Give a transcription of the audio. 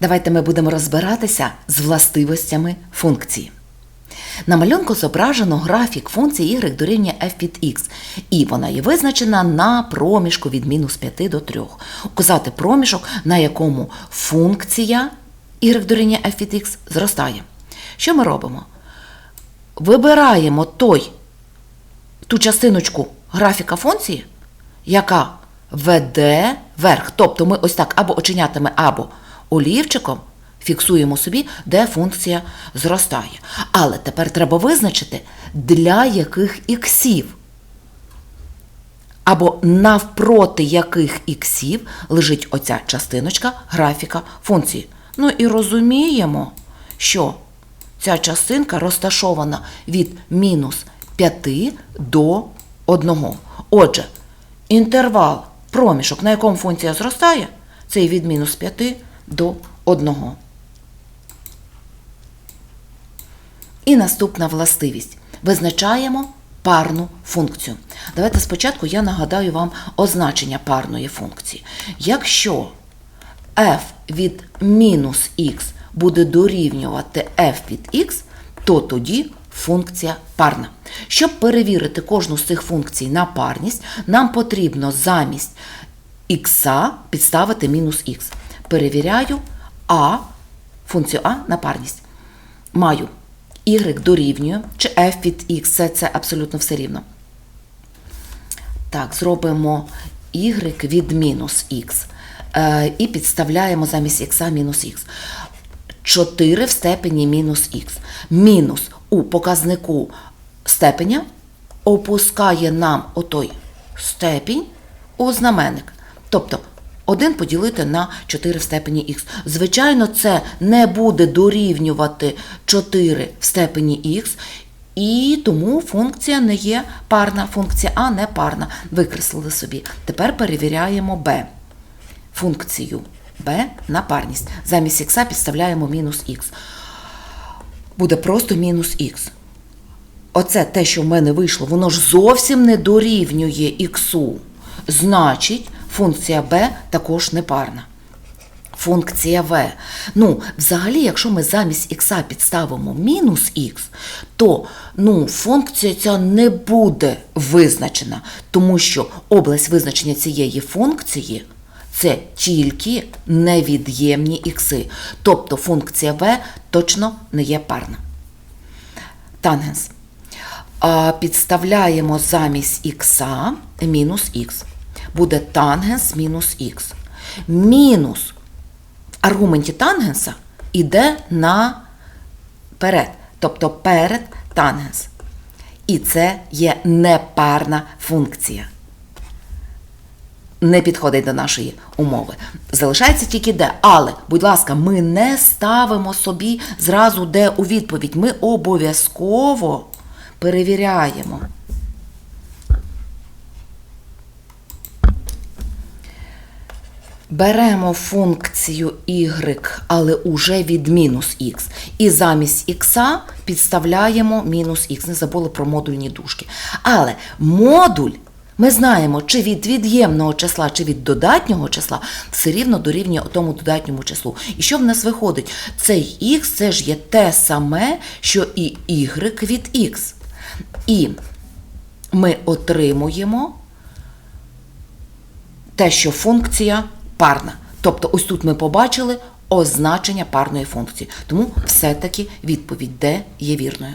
Давайте ми будемо розбиратися з властивостями функції. На малюнку зображено графік функції y дорівнює f від x, і вона є визначена на проміжку від мінус 5 до 3. Указати проміжок, на якому функція y дорівнює f від x зростає. Що ми робимо? Вибираємо той, ту частиночку графіка функції, яка веде вверх. Тобто ми ось так або оченятами, або олівчиком фіксуємо собі, де функція зростає. Але тепер треба визначити, для яких іксів. Або навпроти яких іксів лежить оця частиночка графіка функції. Ну і розуміємо, що ця частинка розташована від мінус 5 до 1. Отже, інтервал, проміжок, на якому функція зростає, це від мінус 5 до 1. І наступна властивість. Визначаємо парну функцію. Давайте спочатку я нагадаю вам означення парної функції. Якщо f від мінус х буде дорівнювати f від х, то тоді функція парна. Щоб перевірити кожну з цих функцій на парність, нам потрібно замість х підставити мінус х. Перевіряю а, функцію а на парність. Маю y дорівнює, чи f від x, це, це абсолютно все рівно. Так, зробимо y від мінус х. Е, і підставляємо замість х мінус х. 4 в степені мінус х. Мінус у показнику степеня опускає нам отой степінь у знаменник. Тобто 1 поділити на 4 в степені х. Звичайно, це не буде дорівнювати 4 в степені х, і тому функція не є парна, функція А не парна. Викреслили собі. Тепер перевіряємо b. Функцію b на парність. Замість х підставляємо мінус х. Буде просто мінус х. Оце те, що в мене вийшло, воно ж зовсім не дорівнює х. Значить, функція b також непарна. Функція v. Ну, взагалі, якщо ми замість х підставимо мінус х, то ну, функція ця не буде визначена, тому що область визначення цієї функції це тільки невід'ємні ікси. Тобто функція v точно не є парна. Тангенс. Підставляємо замість х мінус х. Буде тангенс мінус х. Мінус в аргументі тангенса йде наперед, тобто перед тангенс. І це є непарна функція. Не підходить до нашої умови. Залишається тільки де. Але, будь ласка, ми не ставимо собі зразу де у відповідь. Ми обов'язково перевіряємо. Беремо функцію y, але уже від мінус х. І замість х підставляємо мінус х. Не забули про модульні дужки. Але модуль, ми знаємо, чи від від'ємного числа, чи від додатнього числа, все рівно дорівнює тому додатньому числу. І що в нас виходить? Цей х це ж є те саме, що і y від х. І ми отримуємо те, що функція парна. Тобто, ось тут ми побачили означення парної функції. Тому все-таки відповідь Д є вірною.